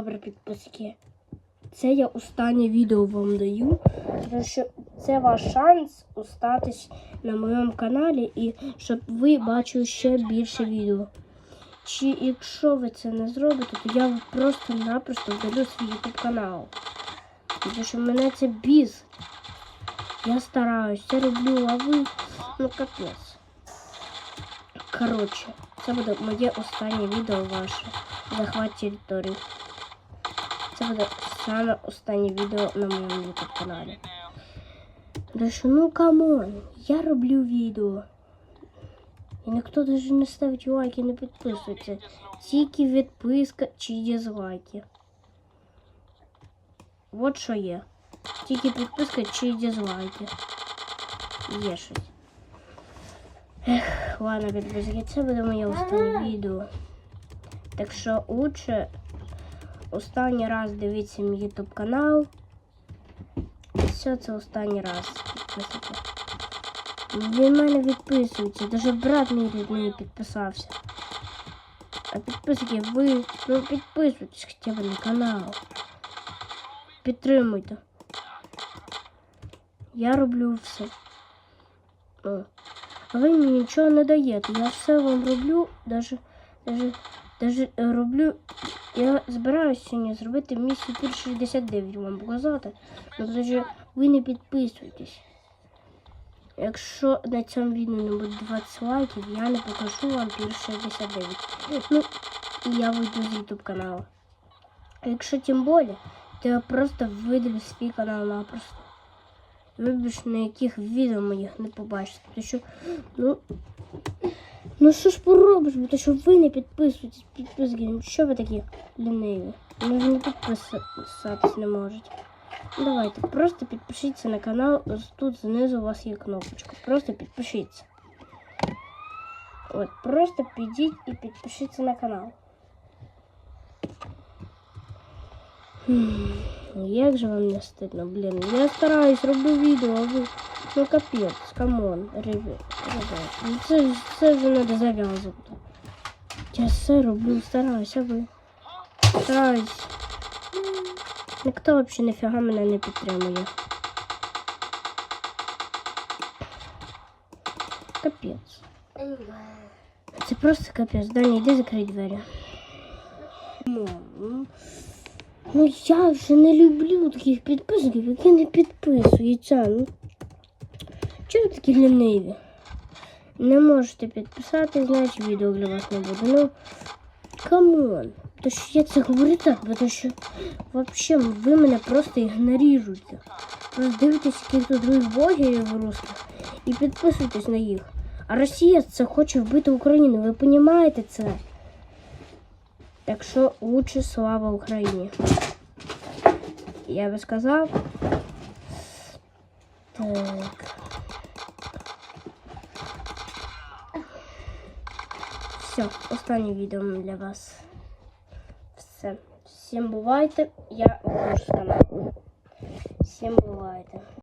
Добре, підписки. Це я останнє відео вам даю, тому що це ваш шанс остатись на моєму каналі і щоб ви бачили ще більше відео. Чи якщо ви це не зробите, то я просто-напросто вдалю свій YouTube канал. Тому що мене це бісить. Я стараюсь, це роблю, а ви ну капець. Коротше, це буде моє останнє відео ваше. Захват території. Це буде саме останнє відео на моєму YouTube каналі. Що, ну камон, я роблю відео. І ніхто навіть не ставить лайки, не підписується. Тільки відписка чи дизлайки. От що є. Тільки підписка чи дизлайки. Є щось. Ех, ладно, підписки, це буде моє останнє відео. Так що лучше останній раз дивіться мій YouTube канал. Все це останній раз. Він мене відписується, навіть брат мій рідний підписався. А підписники, ви ну, підписуйтесь хоча б на канал. Підтримуйте. Я роблю все. О. А ви мені нічого не даєте. Я все вам роблю, даже, даже, даже е, роблю. Я збираюся сьогодні зробити місію пір 69 вам показати. Ну, тому що ви не підписуєтесь. Якщо на цьому відео не буде 20 лайків, я не покажу вам пір 69. Ну, я вийду з YouTube каналу. А якщо тим більше, то я просто видалю свій канал напросто. Ви на яких відео моїх не побачите. Тому що, ну, ну що ж поробиш, бо то що ви не підписуєтесь, підписки. Ну, Що ви такі ліниві? Ви ж не підписатись не можете. Ну, Давайте, просто підпишіться на канал. Ось Тут знизу у вас є кнопочка. Просто підпишіться. От, просто підіть і підпишіться на канал. Хм, Як же вам не стидно, блін. Я стараюсь, роблю відео, а ви. Ну капець, камон, ребят. Ну це, це вже треба зав'язувати. Я все роблю, стараюсь, а ви. Стараюсь. Ніхто взагалі ніфіга мене не підтримує. Капець. Це просто капець. Даня, йди закрий двері. Ну, я вже не люблю таких підписників, які не підписуються. Ну, чого такі ліниві? Не можете підписати, значить відео для вас не буде. Ну, камон. То що я це говорю так, бо що взагалі ви мене просто ігноруєте. Просто дивитесь яких-то других блогерів русських і підписуйтесь на їх. А Росія це хоче вбити Україну, ви розумієте це? Так що лучше слава Україні. Я би сказав. Так. Все, останнє відео для вас. Все. Всім бувайте. Я з каналу. Всім бувайте.